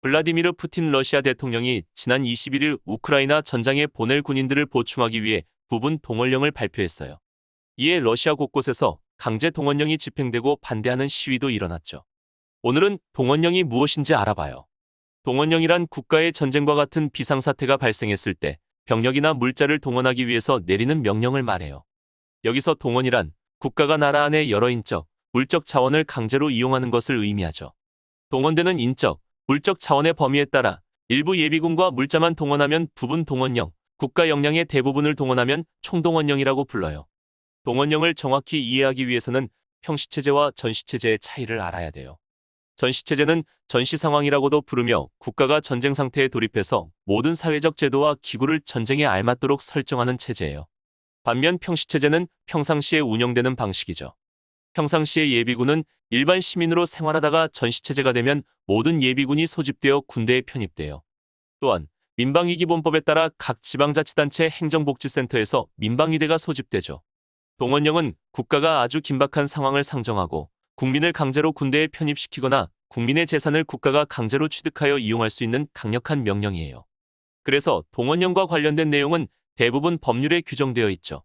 블라디미르 푸틴 러시아 대통령이 지난 21일 우크라이나 전장에 보낼 군인들을 보충하기 위해 부분 동원령을 발표했어요. 이에 러시아 곳곳에서 강제 동원령이 집행되고 반대하는 시위도 일어났죠. 오늘은 동원령이 무엇인지 알아봐요. 동원령이란 국가의 전쟁과 같은 비상사태가 발생했을 때 병력이나 물자를 동원하기 위해서 내리는 명령을 말해요. 여기서 동원이란 국가가 나라 안에 여러 인적, 물적 자원을 강제로 이용하는 것을 의미하죠. 동원되는 인적, 물적 자원의 범위에 따라 일부 예비군과 물자만 동원하면 부분 동원령, 국가 역량의 대부분을 동원하면 총동원령이라고 불러요. 동원령을 정확히 이해하기 위해서는 평시체제와 전시체제의 차이를 알아야 돼요. 전시체제는 전시 상황이라고도 부르며 국가가 전쟁 상태에 돌입해서 모든 사회적 제도와 기구를 전쟁에 알맞도록 설정하는 체제예요. 반면 평시체제는 평상시에 운영되는 방식이죠. 평상시에 예비군은 일반 시민으로 생활하다가 전시체제가 되면 모든 예비군이 소집되어 군대에 편입돼요. 또한 민방위기본법에 따라 각 지방자치단체 행정복지센터에서 민방위대가 소집되죠. 동원령은 국가가 아주 긴박한 상황을 상정하고 국민을 강제로 군대에 편입시키거나 국민의 재산을 국가가 강제로 취득하여 이용할 수 있는 강력한 명령이에요. 그래서 동원령과 관련된 내용은 대부분 법률에 규정되어 있죠.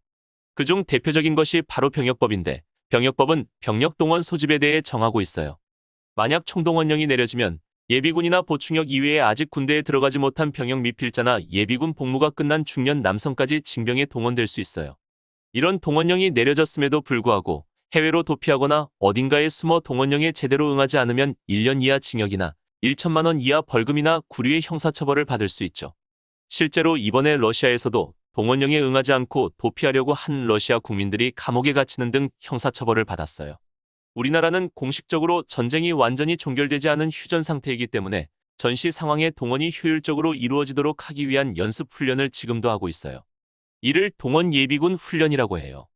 그중 대표적인 것이 바로 병역법인데 병역법은 병력 동원 소집에 대해 정하고 있어요. 만약 총동원령이 내려지면 예비군이나 보충역 이외에 아직 군대에 들어가지 못한 병역 미필자나 예비군 복무가 끝난 중년 남성까지 징병에 동원될 수 있어요. 이런 동원령이 내려졌음에도 불구하고 해외로 도피하거나 어딘가에 숨어 동원령에 제대로 응하지 않으면 1년 이하 징역이나 1천만 원 이하 벌금이나 구류의 형사처벌을 받을 수 있죠. 실제로 이번에 러시아에서도 동원령에 응하지 않고 도피하려고 한 러시아 국민들이 감옥에 갇히는 등 형사처벌을 받았어요. 우리나라는 공식적으로 전쟁이 완전히 종결되지 않은 휴전 상태이기 때문에 전시 상황의 동원이 효율적으로 이루어지도록 하기 위한 연습 훈련을 지금도 하고 있어요. 이를 동원 예비군 훈련이라고 해요.